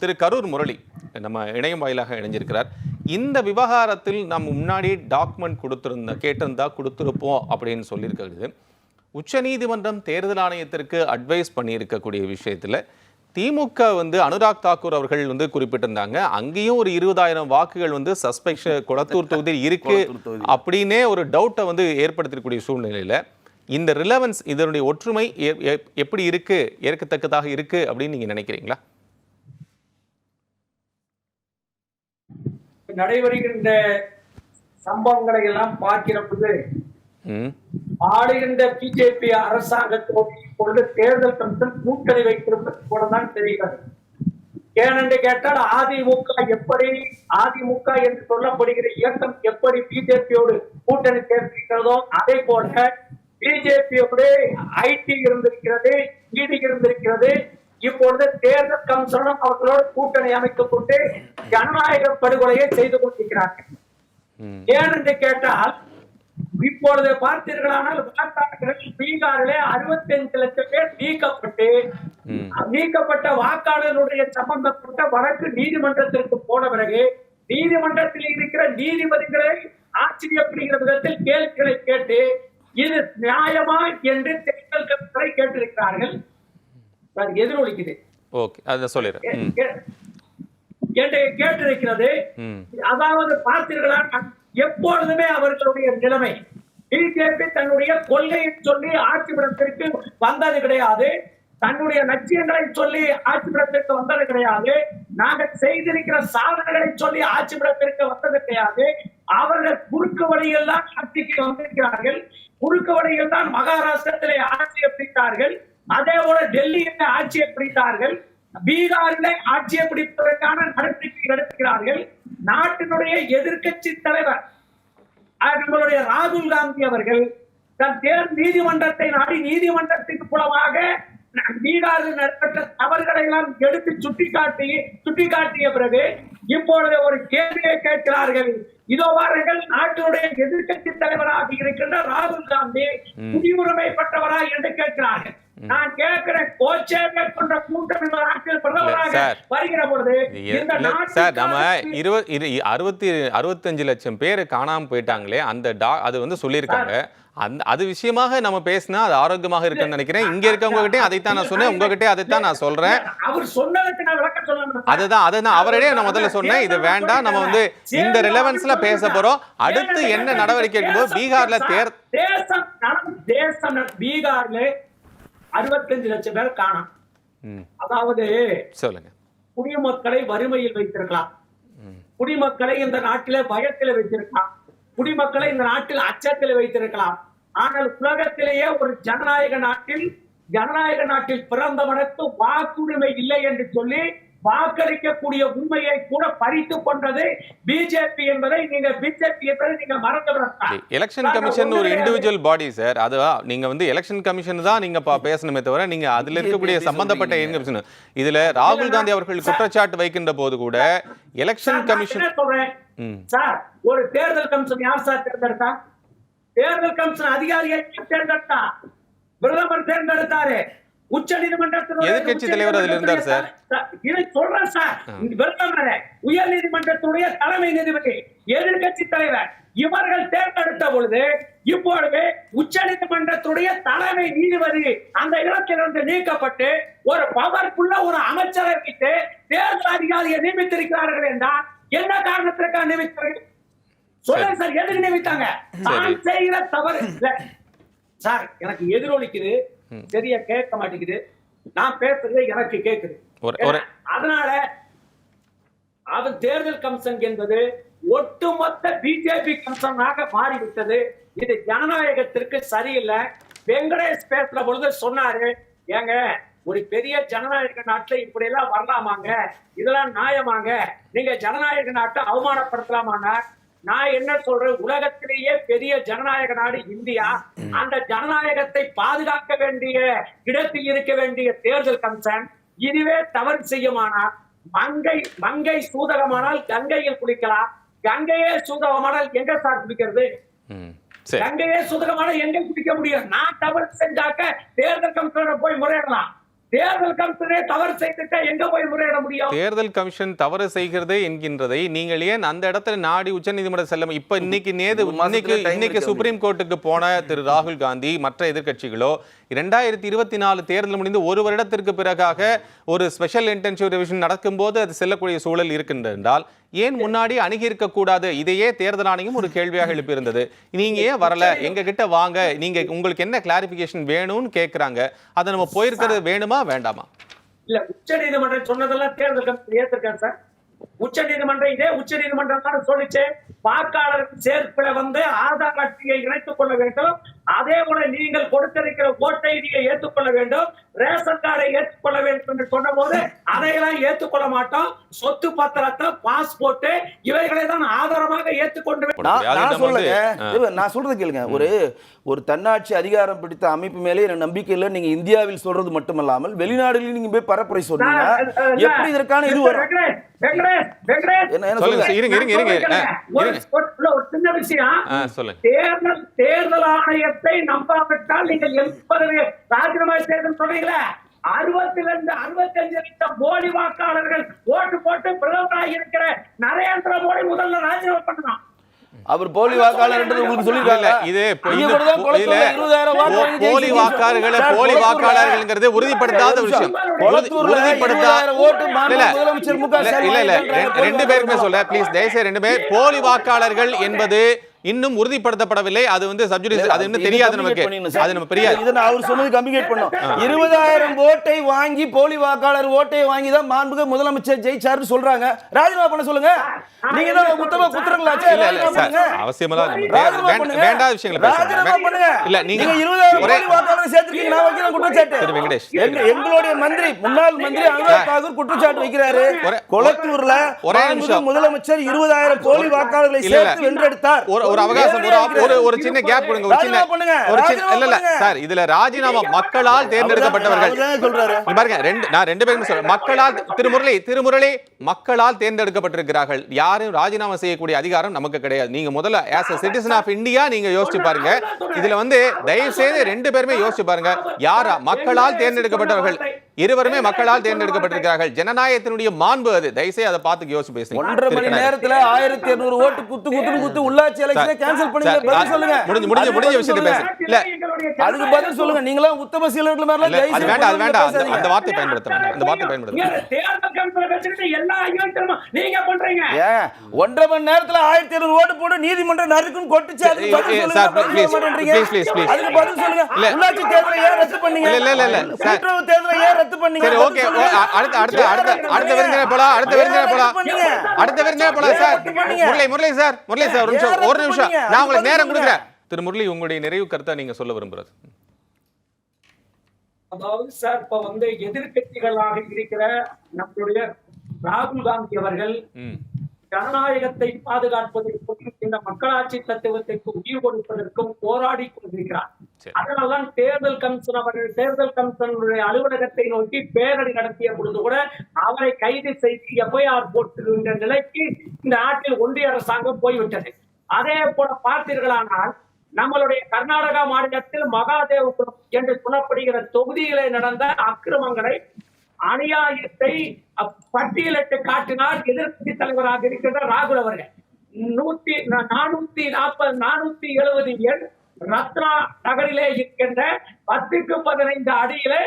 திரு கரூர் முரளி நம்ம இணையம் வாயிலாக இணைஞ்சிருக்கிறார். இந்த விவகாரத்தில் நம்ம முன்னாடி டாக்குமெண்ட் கொடுத்திருந்த கேட்டிருந்தா கொடுத்துருப்போம் அப்படின்னு சொல்லியிருக்கிறது. உச்சநீதிமன்றம் தேர்தல் ஆணையத்திற்கு அட்வைஸ் பண்ணியிருக்கக்கூடிய விஷயத்தில் திமுக வந்து அனுராக் தாக்கூர் அவர்கள் வந்து குறிப்பிட்டிருந்தாங்க. அங்கேயும் ஒரு இருபதாயிரம் வாக்குகள் வந்து சஸ்பெக்ஷன் குளத்தூர் தொகுதியில் இருக்கு. அப்படின்னே ஒரு டவுட்டை வந்து ஏற்படுத்தக்கூடிய சூழ்நிலையில இந்த ரிலவன்ஸ் இதனுடைய ஒற்றுமை எப்படி இருக்கு? ஏற்கத்தக்கதாக இருக்கு அப்படின்னு நீங்க நினைக்கிறீங்களா? நடைபெறுகின்ற சம்பவங்களை எல்லாம் பார்க்கிற போது ஆளுகின்ற பிஜேபி அரசாங்கத்தோடு இப்பொழுது தேர்தல் கமிஷன் கூட்டணி வைத்திருப்பது போலதான் தெரிகிறது. ஏனென்று கேட்டால் அதிமுக எப்படி அதிமுக என்று சொல்லப்படுகிற இயக்கம் எப்படி பிஜேபியோடு கூட்டணி சேர்த்திருக்கிறதோ அதே போல பிஜேபியோடு ஐடி இருந்திருக்கிறது இடி இருந்திருக்கிறது இப்பொழுது தேர்தல் கமிஷனும் அவர்களோடு கூட்டணி கொண்டு ஜனநாயக படுகொலையை செய்து கொண்டிருக்கிறார்கள். ம். ஏனென்று கேட்டால் இப்பொழுது பார்த்தீர்களானால் வாக்காளர்கள் பீகாரிலே அறுபத்தி லட்சம் பேர் நீக்கப்பட்டு. நீக்கப்பட்ட வாக்காளர்களுடைய சம்பந்தப்பட்ட வழக்கு நீதிமன்றத்திற்கு போன பிறகு நீதிமன்றத்தில் இருக்கிற நீதிபதிகளை ஆச்சரியப்படுகிற விதத்தில் கேள்விகளை கேட்டு இது நியாயமா என்று தேர்தல் கேட்டிருக்கிறார்கள். அது எதிரொலிக்குது. ஓகே அதை சொல்லிடுறேன் கேட்டிருக்கிறது அதாவது பார்த்தீர்களா எப்பொழுதுமே அவர்களுடைய நிலைமை பிஜேபி தன்னுடைய கொள்கையை சொல்லி ஆட்சிபடத்திற்கு வந்தது கிடையாது. தன்னுடைய லட்சியங்களை சொல்லி ஆட்சிபடத்திற்கு வந்தது கிடையாது. நாங்கள் செய்திருக்கிற சாதனைகளை சொல்லி ஆட்சிபடத்திற்கு வந்தது கிடையாது. அவர்கள் குறுக்கு வழியில் தான் ஆட்சிக்கு வந்திருக்கிறார்கள். குறுக்கு வழியில் தான் மகாராஷ்டிரத்திலே ஆட்சியை பிடித்தார்கள். அதே போல டெல்லியிலே ஆட்சியை பிடித்தார்கள் பீகாரிலே ஆட்சியை பிடிப்பதற்கான நடவடிக்கை எடுக்கிறார்கள். நாட்டினுடைய எதிர்க்கட்சி தலைவர் நம்மளுடைய ராகுல் காந்தி அவர்கள் தன் தேர் நீதிமன்றத்தை நாடி நீதிமன்றத்தின் மூலமாக பீகாரில் நடைபெற்ற தவறுகளை எல்லாம் எடுத்து சுட்டிக்காட்டி சுட்டிக்காட்டிய பிறகு இப்பொழுது ஒரு கேள்வியை கேட்கிறார்கள். இதோ வாருங்கள் நாட்டினுடைய எதிர்க்கட்சி தலைவராக இருக்கின்ற ராகுல் காந்தி குடியுரிமை பெற்றவரா என்று கேட்கிறார்கள். நான் கேட்கிறேன் கோச்சே மேற்கொண்ட கூட்டம் இந்த நாட்டில் பிரதமராக. வருகிற பொழுது சார் நம்ம இருபது இரு அறுபத்தி அறுபத்தஞ்சு லட்சம் பேர் காணாம போயிட்டாங்களே அந்த டா அது வந்து சொல்லியிருக்காங்க. அந்த அது விஷயமாக நம்ம பேசினா அது ஆரோக்கியமாக இருக்குன்னு நினைக்கிறேன். இங்க இருக்கவங்க கிட்டே அதைத்தான் நான் சொன்னேன். உங்ககிட்டே அதைத்தான் நான் சொல்றேன். அவர் சொன்னதுக்கு நான் விளக்கம் சொல்லணும் அதுதான் அதுதான். அவரே நான் முதல்ல சொன்னேன். இது வேண்டாம். நம்ம வந்து இந்த ரிலவன்ஸ்ல பேச போறோம். அடுத்து என்ன நடவடிக்கை எடுக்கும்போது பீகார்ல தேர் தேசம் தேசம் பீகார்ல அறுபத்தஞ்சு லட்சம் பேர் காணாம். அதாவது சொல்லுங்க. குடிமக்களை வறுமையில் வைத்திருக்கலாம். குடிமக்களை இந்த நாட்டிலே பயத்தில் வைத்திருக்கலாம். குடிமக்களை இந்த நாட்டில் அச்சத்தில் வைத்திருக்கலாம். ஆனால் உலகத்திலேயே ஒரு ஜனநாயக நாட்டில் ஜனநாயக நாட்டில் பிறந்தவனுக்கு வாக்குரிமை இல்லை என்று சொல்லி வாக்களிக்கக்கூடிய உண்மையை கூட பறித்து கொண்டது பிஜேபி என்பதை நீங்க பிஜேபி என்பதை நீங்க மறந்து. எலெக்ஷன் கமிஷன் ஒரு இண்டிவிஜுவல் பாடி சார் அது நீங்க வந்து எலெக்ஷன் கமிஷன் தான் நீங்க பேசணுமே தவிர நீங்க அதுல இருக்கக்கூடிய சம்பந்தப்பட்ட. கமிஷன் இதுல ராகுல் காந்தி அவர்கள் குற்றச்சாட்டு வைக்கின்ற போது கூட எலெக்ஷன் கமிஷன் சார் ஒரு தேர்தல் கமிஷன் யார் சார் தேர்ந்தெடுத்தா? தேர்தல் கமிஷன் அதிகாரியை தேர்ந்தெடுத்தா? பிரதமர் தேர்ந்தெடுத்தாரு. உச்ச நீதிமன்றத்தினுடைய எதிர்க்கட்சி தலைவர் அதுல இருந்தார் சார். இதை சொல்றேன் சார். உயர் நீதிமன்றத்துடைய தலைமை நீதிபதி எதிர்க்கட்சி தலைவர் இவர்கள் தேர்ந்தெடுத்த பொழுது இப்பொழுது உச்ச நீதிமன்றத்துடைய தலைமை நீதிபதி அந்த இடத்திலிருந்து நீக்கப்பட்டு ஒரு பவர்ஃபுல்ல ஒரு அமைச்சரை வைத்து தேர்தல் அதிகாரியை நியமித்திருக்கிறார்கள் என்றால் என்ன காரணத்திற்காக நியமித்தார்கள் சொல்லுங்க சார். எதுக்கு நியமித்தாங்க? தான் செய்கிற தவறு. சார் எனக்கு எதிரொலிக்குது. சரியா கேட்க மாட்டேங்குது. நான் பேசுறது எனக்கு ஒரு- அதனால அது தேர்தல் கமிஷன் என்பது ஒட்டுமொத்த பிஜேபி கமிஷனாக மாறிவிட்டது. இது ஜனநாயகத்திற்கு சரியில்லை. வெங்கடேஷ் பேசுற பொழுது சொன்னாரு ஏங்க ஒரு பெரிய ஜனநாயக நாட்டுல இப்படி எல்லாம் வரலாமாங்க? இதெல்லாம் நியாயமாங்க? நீங்க ஜனநாயக நாட்டை அவமானப்படுத்தலாமான்னா நான் என்ன சொல்றேன்? உலகத்திலேயே பெரிய ஜனநாயக நாடு இந்தியா. அந்த ஜனநாயகத்தை பாதுகாக்க வேண்டிய இடத்தில் இருக்க வேண்டிய தேர்தல் கமிஷன் இதுவே தவறு செய்யுமானால் மங்கை மங்கை சூதகமானால் கங்கையில் குளிக்கலாம். கங்கையே சூதகமானால் எங்க சார் குளிக்கிறது? கங்கையே சூதகமானால் எங்க குளிக்க முடியும்? நான் தவறு செஞ்சாக்க தேர்தல் கமிஷனர் போய் முறையிடலாம். தேர்தல் கமிஷனே தவறு செய்துட்டா எங்க போய் முறையிட முடியும்? தேர்தல் கமிஷன் தவறு செய்கிறது என்கின்றதை நீங்கள் ஏன் அந்த இடத்துல நாடி உச்சநீதிமன்றம் செல்ல இப்ப இன்னைக்கு நேது இன்னைக்கு இன்னைக்கு சுப்ரீம் கோர்ட்டுக்கு போன திரு ராகுல் காந்தி மற்ற எதிர்க்கட்சிகளோ இரண்டாயிரத்தி இருபத்தி நாலு தேர்தல் முடிந்து ஒரு வருடத்திற்கு பிறகாக ஒரு ஸ்பெஷல் இன்டென்சிவ் ரிவிஷன் நடக்கும்போது அது செல்லக்கூடிய சூழல் இருக்கின்ற என்றால் ஏன் முன்னாடி அணுகி இருக்க கூடாது இதையே தேர்தல் ஆணையம் ஒரு கேள்வியாக எழுப்பியிருந்தது. நீங்க ஏன் வரல? எங்க கிட்ட வாங்க. நீங்க உங்களுக்கு என்ன கிளாரிபிகேஷன் வேணும்னு கேக்குறாங்க. அதை நம்ம போயிருக்கிறது வேணுமா வேண்டாமா? இல்ல உச்ச நீதிமன்றம் சொன்னதெல்லாம் தேர்தல் ஏத்திருக்காரு சார். உச்ச நீதிமன்றம் இதே உச்ச நீதிமன்றம் தான் சொல்லிச்சு. வாக்காளர் சேர்ப்பில வந்து ஆதார் அட்டையை இணைத்துக் கொள்ள வேண்டும். அதே போல நீங்கள் கொடுத்திருக்கிற ஓட்டை நீங்க ஏற்றுக்கொள்ள வேண்டும் ரேஷன் கார்டை ஏற்றுக்கொள்ள வேண்டும் என்று சொன்ன போது அதையெல்லாம் ஏற்றுக்கொள்ள மாட்டோம். சொத்து பத்திரத்தை பாஸ்போர்ட் இவைகளை தான் ஆதாரமாக ஏற்றுக்கொண்டு நான் சொல்லங்க சொல்றது கேளுங்க. ஒரு ஒரு தன்னாட்சி அதிகாரம் பிடித்த அமைப்பு மேலே எனக்கு நம்பிக்கை இல்லை நீங்க இந்தியாவில் சொல்றது மட்டுமல்லாமல் வெளிநாடுகளில் நீங்க போய் பரப்புரை சொன்னீங்க எப்படி இதற்கான இது வரும்? தேர்தல் தேர்தல் ஆணையத்தை நம்பாவிட்டால் நீங்கள் எண்பது ராஜினாமா செய்து சொல்றீங்களே? அறுபத்தி ரெண்டு அறுபத்தி அஞ்சு லட்சம் மோடி வாக்காளர்கள் ஓட்டு போட்டு பிரதமராக இருக்கிற நரேந்திர மோடி முதல்ல ராஜினாமா பண்ணணும் அவர் போலி வாக்காளர்ன்றது உங்களுக்கு சொல்லிருக்காங்க இது இப்போ நீங்க இது கூட தான் போ- குளத்தூர்ல இல்ல, 20,000 வாக்கு போ- வாங்கி போலி. வாக்காளர்களை போலி வாக்காளர்கள்ங்கிறது உறுதிப்படுத்தாத விஷயம். குளத்தூர்ல உறுதிப்படுத்தா 20,000 ஓட்டு மாண்பு இல்ல, இல்ல, ரெண்டு பேருக்குமே சொல்ல ப்ளீஸ் தயவுசெய்து ரெண்டு பேர். போலி வாக்காளர்கள் என்பது இன்னும் உறுதிப்படுத்தப்படவில்லை. அது வந்து சப்ஜுடிஸ் அது இன்னும் தெரியாது நமக்கு. அது நம்ம தெரியாது இதை நான் அவர் சொன்னது கம்யூனிகேட் பண்ணோம் இருபதாயிரம் ஓட்டை வாங்கி போலி வாக்காளர் ஓட்டை வாங்கி தான் மாண்புக முதலமைச்சர் ஜெயிச்சாருன்னு சொல்றாங்க. ராஜினாமா பண்ண சொல்லுங்க. நீங்க தான் குத்தமா குத்துறங்களாச்சே இல்ல இல்ல அவசியமெல்லாம். வேண்டாத விஷயங்களை ராஜினாமா பண்ணுங்க. இல்ல நீங்க இருபதாயிரம் கோடி வாக்காளர் சேர்த்திருக்கீங்க. நான் வைக்கிறேன் குற்றச்சாட்டு. வெங்கடேஷ். எங்க- எங்களுடைய மந்திரி முன்னாள் மந்திரி அனுராக் தாக்கூர் குற்றச்சாட்டு வைக்கிறாரு. கொளத்தூர்ல ஒரே. முதலமைச்சர் இருபதாயிரம் கோடி வாக்காளர்களை. சேர்த்து வென்றெடுத்தார். ஒரு அவகாசம் ஒரு ஒரு சின்ன கேப் கொடுங்க ஒரு சின்ன ஒரு சின்ன இல்ல இல்ல. சார் இதுல ராஜினாமா மக்களால் தேர்ந்தெடுக்கப்பட்டவர்கள். பாருங்க ரெண்டு நான் ரெண்டு பேரும் சொல்றேன். மக்களால் திருமுரளி திருமுரளி மக்களால் தேர்ந்தெடுக்கப்பட்டிருக்கிறார்கள். யாரும் ராஜினாமா செய்யக்கூடிய அதிகாரம் நமக்கு கிடையாது. நீங்க முதல்ல as a citizen of India நீங்க யோசிச்சு பாருங்க. இதுல வந்து தயவு செய்து ரெண்டு பேருமே யோசிச்சு பாருங்க. யாரா மக்களால் தேர்ந்தெடுக்கப்பட்டவர்கள்? இருவருமே மக்களால் தேர்ந்தெடுக்கப்பட்டிருக்கிறார்கள். ஜனநாயகத்தினுடைய மாண்பு அது. தயவுசெய்து அதை பார்த்து யோசிச்சு பேசுங்க. ஒன்றரை மணி நேரத்துல ஆயிரத்தி இருநூறு ஓட்டு குத்து குத்துன்னு குத்து உள்ளாட்சி எலெக்ஷனை கேன்சல் பண்ணி சொல்லுங்க. முடிஞ்சு- முடிஞ்சு- முடிஞ்ச விஷயத்தை சொல்லுங்க. பேசு. இல்ல, அதுக்கு பதில் சொல்லுங்க. நீங்களா உத்தம சீலர்கள் தயவு அது வேண்டாம் அது வேண்டாம். அந்த- வார்த்தை பயன்படுத்த வேண்டாம் அந்த வார்த்தை பயன்படுத்த எல்லா நீங்க பண்றீங்க ஒன்றரை மணி நேரத்துல ஆயிரத்தி இருநூறு ஓட்டு போட்டு நீதிமன்றம் நறுக்குன்னு கொட்டுச்சு அதுக்கு ஏ, பதில் ஏ, சொல்லுங்க சார், பதில் please, சொல்ல மாட்டேன்றீங்க. please, please, please. அதுக்கு பதில் சொல்லுங்க இல்ல. உள்ளாட்சி தேர்தலை ஏன் ரத்து பண்ணீங்க இல்ல, இல்ல, இல்ல, இல்ல, சார். கூட்டுறவு தேர்தலை ஏன் ரத்து பண்ணீங்க சரி பதில் ஓகே சொல்லுங்க. அடுத்த அடுத்த அடுத்த ஏன் அடுத்த ரத்து விருந்தினர்? போலாம் அடுத்த விருந்தினர் போலாம்? அடுத்த விருந்தினர் போலாம் sir? Murali Murali sir Murali sir ஒரு நிமிஷம் ஒரு? நான் உங்களுக்கு நேரம் கொடுக்குறேன் திரு முரளி உங்களுடைய நிறைவு கருத்தை நீங்க சொல்ல விரும்புறது அதாவது சார் இப்ப வந்து எதிர்க்கட்சிகளாக இருக்கிற நம்மளுடைய ராகுல் காந்தி அவர்கள் ஜனநாயகத்தை பாதுகாப்பதற்கும் இந்த மக்களாட்சி தத்துவத்திற்கு உயிர் கொடுப்பதற்கும் போராடி கொண்டிருக்கிறார். அதனால்தான் தேர்தல் கமிஷன் அவர்கள் தேர்தல் கமிஷனுடைய அலுவலகத்தை நோக்கி பேரணி நடத்திய பொழுது கூட அவரை கைது செய்து எஃப்ஐஆர் போட்டுகின்ற நிலைக்கு இந்த நாட்டில் ஒன்றிய அரசாங்கம் போய்விட்டது. அதே போல பார்த்தீர்களானால் நம்மளுடைய கர்நாடகா மாநிலத்தில் மகாதேவபுரம் என்று சொல்லப்படுகிற தொகுதியிலே நடந்த அக்கிரமங்களை அநியாயத்தை பட்டியலிட்டு காட்டினார் எதிர்க்கட்சி தலைவராக இருக்கின்ற ராகுல் அவர்கள். நூத்தி நானூத்தி நாற்பது நானூத்தி எழுபது எண் ரத்னா நகரிலே இருக்கின்ற பத்துக்கு பதினைந்து அடியிலே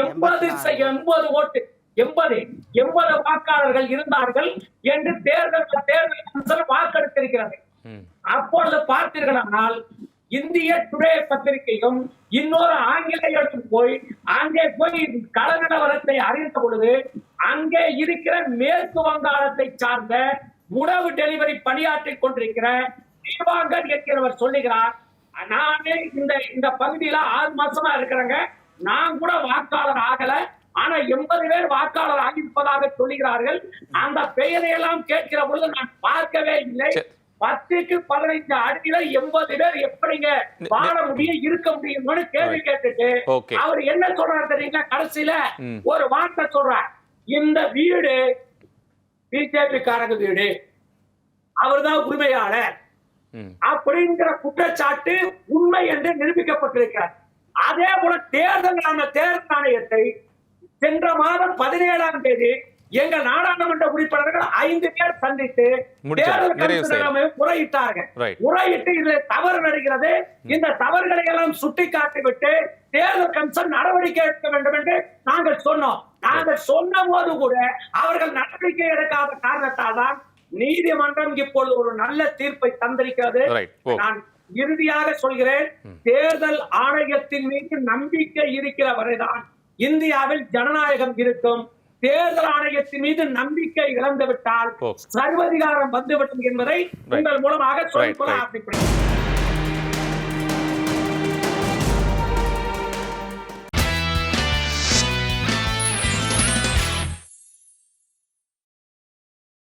எண்பது எண்பது ஓட்டு எண்பது எண்பது வாக்காளர்கள் இருந்தார்கள் என்று தேர்தல் தேர்தல் கமிஷன் வாக்கெடுத்திருக்கிறது. அப்பொழுது பார்த்தீர்களானால் இந்திய டுடே பத்திரிகையும் இன்னொரு ஆங்கிலேயரும் போய் அங்கே போய் கள நிலவரத்தை அறிந்த பொழுது அங்கே இருக்கிற மேற்கு வங்காளத்தை சார்ந்த உணவு டெலிவரி பணியாற்றிக் கொண்டிருக்கிற தீபாங்கர் என்கிறவர் சொல்லுகிறார் நானே இந்த இந்த பகுதியில ஆறு மாசமா இருக்கிறேங்க. நான் கூட வாக்காளர் ஆகல. ஆனா எண்பது பேர் வாக்காளர் ஆகியிருப்பதாக சொல்லுகிறார்கள். அந்த பெயரை எல்லாம் கேட்கிற பொழுது நான் பார்க்கவே இல்லை. பத்துக்கு பதினைந்து அடியில எண்பது பேர் எப்படிங்க வாழ முடியும் இருக்க முடியும்னு கேள்வி கேட்டுட்டு. அவர் என்ன சொல்றாரு தெரியுங்களா? கடைசியில. ஒரு வார்த்தை சொல்றார். இந்த வீடு பிஜேபி காரங்க வீடு. அவர்தான் உரிமையாளர். அப்படிங்கிற குற்றச்சாட்டு உண்மை என்று நிரூபிக்கப்பட்டிருக்கிறார். அதே போல தேர்தல் தேர்தல் ஆணையத்தை சென்ற மாதம் பதினேழாம் தேதி எங்கள் நாடாளுமன்ற உறுப்பினர்கள் ஐந்து பேர் சந்தித்து முறையிட்டார்கள் Right. முறையிட்டு இதுல தவறு நடக்கிறது. இந்த தவறுகளை எல்லாம் சுட்டிக்காட்டிவிட்டு தேர்தல் கமிஷன் நடவடிக்கை எடுக்க வேண்டும் என்று நாங்கள் சொன்னோம். நாங்கள் சொன்ன போது கூட அவர்கள் நடவடிக்கை எடுக்காத காரணத்தால் தான் நீதிமன்றம் இப்பொழுது ஒரு நல்ல தீர்ப்பை தந்திருக்கிறது. நான் இறுதியாக சொல்கிறேன். தேர்தல் ஆணையத்தின் மீது நம்பிக்கை இருக்கிற வரைதான் இந்தியாவில் ஜனநாயகம் இருக்கும். தேர்தல் ஆணையத்தின் மீது நம்பிக்கை இழந்துவிட்டால். சர்வதிகாரம் வந்துவிட்டது என்பதை உங்கள் மூலமாக சொல்லிக்கொள்ள. ஆசைப்படுகிறேன்